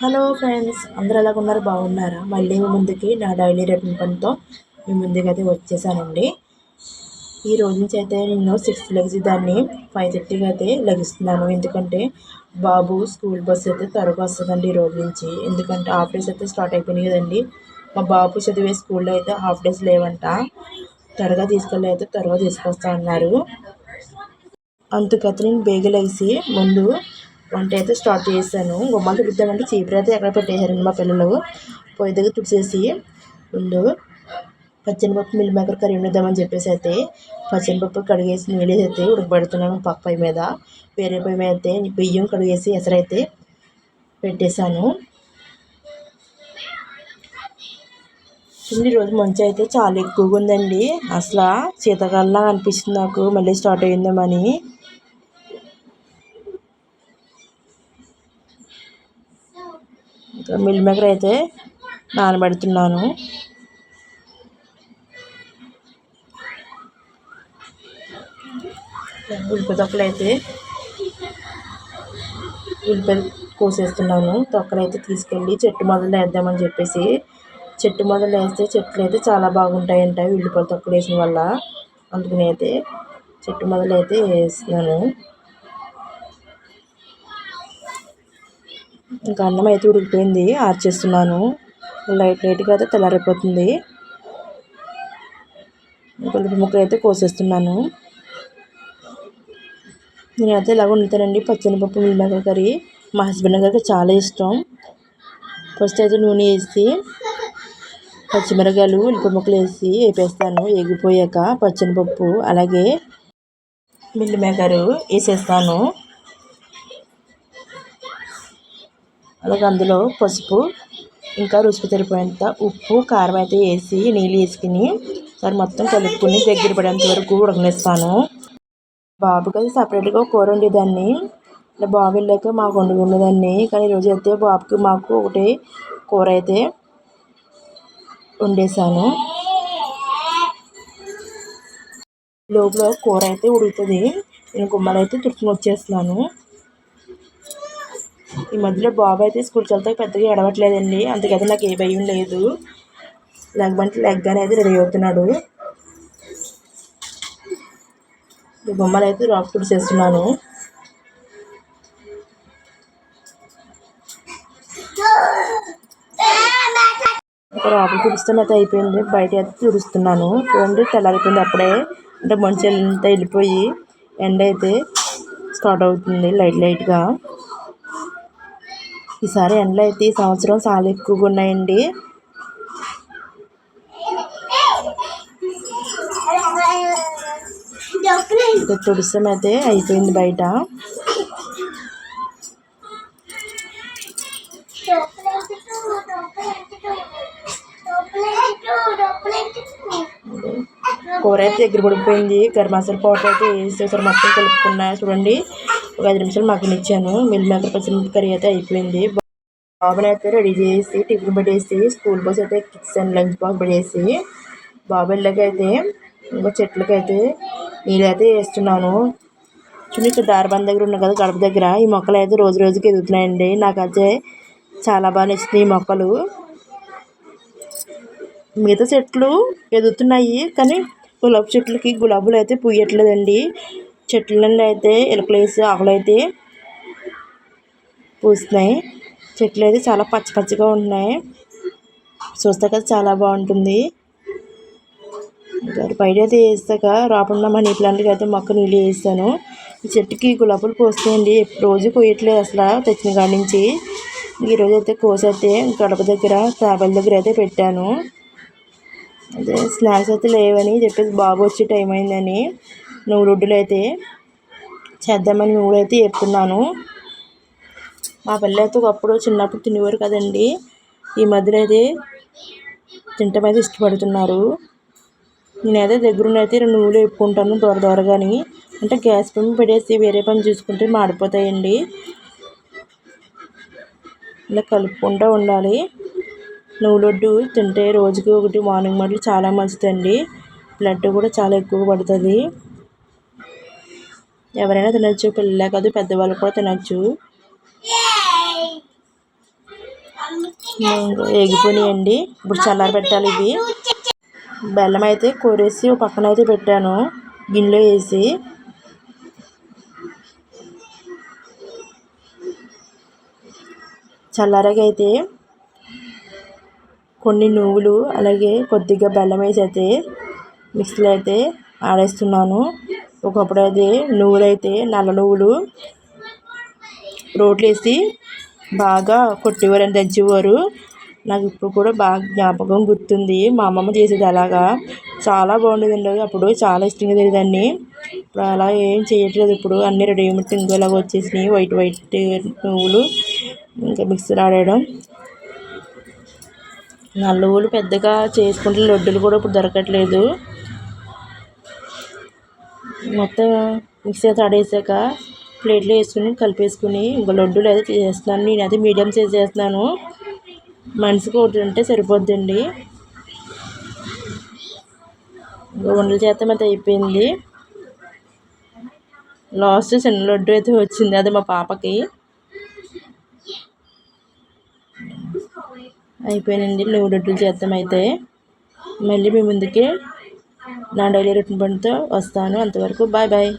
Hello friends అందరూ ఎలాగ ఉన్నారు? బాగున్నారా? మళ్ళీ మీ ముందుకి నా డైలీ రొటీన్ పనితో మీ ముందుకు అయితే వచ్చేసానండి. ఈ రోజు నుంచి అయితే నేను సిక్స్ లెగ్స్ దాన్ని ఫైవ్ థర్టీకి అయితే లెగిస్తున్నాను. ఎందుకంటే బాబు స్కూల్ బస్ అయితే త్వరగా వస్తుందండి ఈ రోజు నుంచి. ఎందుకంటే హాఫ్ డేస్ అయితే స్టార్ట్ అయిపోయినాయి కదండి. మా బాబు చదివే స్కూల్లో అయితే హాఫ్ డేస్ లేవంట. త్వరగా తీసుకెళ్ళి అయితే త్వరగా తీసుకొస్తా అన్నారు. అందుకని నేను బేగలేసి ముందు వంట అయితే స్టార్ట్ చేశాను. గుమ్మాలు తుడుద్దామంటే చీపురు అయితే ఎక్కడ పెట్టేశారండి మా పిల్లలు. పొయ్యి దగ్గర తుడిచేసి ముందు పచ్చనిపప్పు మిల్ మేకర్ కర్రీ వండుదామని చెప్పేసి అయితే పచ్చనిపప్పు కడిగేసి నీళ్ళు అయితే ఉడకబెడుతున్నాను పక్క పై మీద. వేరే పై మీద అయితే బియ్యం కడిగేసి ఎసరైతే పెట్టేశాను. ఈరోజు మంచి అయితే చాలా ఎక్కువగా ఉందండి. అసలు శీతాకాలంలా అనిపిస్తుంది నాకు. మళ్ళీ స్టార్ట్ అయ్యిందేమని మిల్ మేకర్ అయితే నానబెడుతున్నాను. ఉల్లిపాయ తొక్కలు అయితే ఉల్లిపాయలు కోసేస్తున్నాను. తొక్కలు అయితే తీసుకెళ్ళి చెట్టు మొదలు వేద్దామని చెప్పేసి చెట్టు మొదలు వేస్తే చెట్లు అయితే చాలా బాగుంటాయంట ఉల్లిపాయలు తొక్కలు వేసిన వల్ల. అందుకని అయితే చెట్టు మొదలు అయితే వేస్తున్నాను. ఇంకా అన్నం అయితే ఉడికిపోయింది ఆర్చేస్తున్నాను. లైట్ లైట్గా అయితే తెల్లారిపోతుంది. పులుపు ముక్కలు అయితే కోసేస్తున్నాను. నేనైతే ఇలాగ వండుతానండి. పచ్చనిపప్పు మిల్లిమిరపకాయ కర్రీ మా హస్బెండ్ గారికి చాలా ఇష్టం. ఫస్ట్ అయితే నూనె వేసి పచ్చిమిరకాయలు ఉల్లిపాయ ముక్కలు వేసి వేపేస్తాను. ఎగిపోయాక పచ్చనిపప్పు అలాగే మిల్లిమేకరు వేసేస్తాను. అలాగే అందులో పసుపు ఇంకా రుచికి సరిపోయేంత ఉప్పు కారం అయితే వేసి నీళ్ళు వేసుకుని సార్ మొత్తం కలుపుకుని దగ్గర పడేంత వరకు ఉడకనిస్తాను. బాబుకి అయితే సపరేట్గా కూర వండేదాన్ని. ఇలా బాబు వెళ్ళాక మాకు వండుకునేదాన్ని కానీ ఈరోజు అయితే బాబుకి మాకు ఒకటే కూర అయితే వండేసాను లోపల కూర అయితే ఉడుకుతుంది. నేను గుమ్మలు అయితే తుడుచుకుని వచ్చేస్తున్నాను. ఈ మధ్యలో బాబు అయితే స్కూల్కి వెళ్తే పెద్దగా ఎడవట్లేదండి అందుకైతే నాకు ఏ భయం లేదు. లెగ్ అంటే లెగ్ అనేది రెడీ అవుతున్నాడు. బొమ్మలు అయితే రాక్ చేస్తున్నాను. రాబులు తుడుస్తాను అయితే అయిపోయింది. బయట అయితే తుడుస్తున్నాను. చూడండి తెల్లారిపోయింది అప్పుడే. అంటే మంచి అంతా వెళ్ళిపోయి ఎండ అయితే స్టార్ట్ అవుతుంది లైట్ లైట్గా. ఈసారి ఎండలు అయితే ఈ సంవత్సరం చాలా ఎక్కువగా ఉన్నాయండి. తుడిసం అయితే అయిపోయింది బయట. కూర అయితే దగ్గర పడిపోయింది. గరం మసాలా పౌడర్ అయితే వేసేసారు. మొత్తం కలుపుకున్నా. చూడండి. ఒక ఐదు నిమిషాలు మగ్గనిచ్చాను మిల్ మేకర్ పచ్చి కర్రీ అయితే అయిపోయింది. బాబుని అయితే రెడీ చేసి టిఫిన్ పెట్టేసి స్కూల్ బస్ అయితే కిడ్స్ అండ్ లంచ్ బాక్స్ పెట్టేసి బాబు వెళ్ళకి ఇంకా చెట్లకి అయితే నీళ్ళైతే వేస్తున్నాను. చూడండి ఇక్కడ దారిబంద దగ్గర ఉన్న కదా గడప దగ్గర ఈ మొక్కలు అయితే రోజు రోజుకి ఎదుగుతున్నాయండి. నాకైతే చాలా బాగా నచ్చింది ఈ మొక్కలు. మిగతా చెట్లు ఎదుగుతున్నాయి కానీ గులాబీ చెట్లకి గులాబీలు అయితే పూయట్లేదండి. చెట్ల నుండి అయితే ఎలుకలేసి ఆకులు అయితే పూస్తున్నాయి. చెట్లు అయితే చాలా పచ్చ పచ్చగా ఉంటున్నాయి. చూస్తే కదా చాలా బాగుంటుంది. బయట అయితే వేస్తాక రాకుండా మనీ ప్లాంట్కి అయితే మొక్క నీళ్ళు వేస్తాను. ఈ చెట్టుకి గులాబీలు పోస్తాయండి రోజు పోయట్లేదు అసలు తెచ్చిన కాడి నుంచి. ఈరోజు అయితే కోసైతే గడప దగ్గర టాబెల్ దగ్గర అయితే పెట్టాను. అదే స్నాక్స్ అయితే లేవని చెప్పేసి బాబు వచ్చే టైం అయిందని. నువ్వు రొడ్డులు అయితే చేద్దామని నువ్వు అయితే చెప్తున్నాను. మా పిల్లలైతే ఒకప్పుడు చిన్నప్పుడు తినేవారు కదండి. ఈ మధ్యలో అయితే తింటం అయితే ఇష్టపడుతున్నారు. నేనైతే దగ్గరుండి రెండు నువ్వులు వేపుకుంటాను దూర దూరగాని అంటే గ్యాస్ పని పెట్టేసి వేరే పని చూసుకుంటే మాడిపోతాయండి. ఇలా కలుపుకుంటూ ఉండాలి. నువ్వులొడ్డు తింటే రోజుకి ఒకటి మార్నింగ్ మళ్ళీ చాలా మంచిదండి. బ్లడ్ కూడా చాలా ఎక్కువ పడుతుంది. ఎవరైనా తినచ్చు పిల్లలే కాదు పెద్దవాళ్ళు కూడా తినచ్చు. ఎగిపోయినాయండి ఇప్పుడు చల్లారి పెట్టాలి ఇవి. బెల్లం అయితే కోరేసి ఒక పక్కన అయితే పెట్టాను. గిన్నెలో వేసి. చల్లారకైతే కొన్ని నువ్వులు అలాగే కొద్దిగా బెల్లం వేసి అయితే మిక్సీలో అయితే ఆడేస్తున్నాను ఒకప్పుడు అయితే నువ్వులు అయితే నల్ల నువ్వులు రోట్లు వేసి బాగా కొట్టేవారు దంచేవారు నాకు ఇప్పుడు కూడా బాగా జ్ఞాపకం గుర్తుంది. మా అమ్మమ్మ చేసేది అలాగా. చాలా బాగుండేదండి అప్పుడు చాలా ఇష్టంగా తినేదాన్ని. ఇప్పుడు అలా ఏం చేయట్లేదు. ఇప్పుడు అన్ని రెడీమేడ్ ఇంకోలాగా వచ్చేసినాయి. వైట్ వైట్ నువ్వులు ఇంకా మిక్సర్ ఆడేయడం నల్ల నువ్వులు పెద్దగా చేసుకుంటే లడ్డులు కూడా ఇప్పుడు దొరకట్లేదు. మొత్తం మిక్సీ అయితే ఆడేసాక ప్లేట్లో వేసుకుని కలిపేసుకుని ఇంకా లడ్డూలు అయితే చేస్తున్నాను. నేను అయితే మీడియం సైజ్ చేస్తున్నాను. మనిషికి ఒకటి ఉంటే సరిపోద్దండి. ఇంకా ఉండల అయితే అయిపోయింది. లాస్ట్ చిన్న లడ్డు అయితే వచ్చింది. అది మా పాపకి. అయిపోయినండి. నువ్వు లడ్డులు చేద్దాం అయితే. మళ్ళీ మీ ముందుకే నా డైలీ రొటీన్ పనితో వస్తాను. అంతవరకు బాయ్ బాయ్.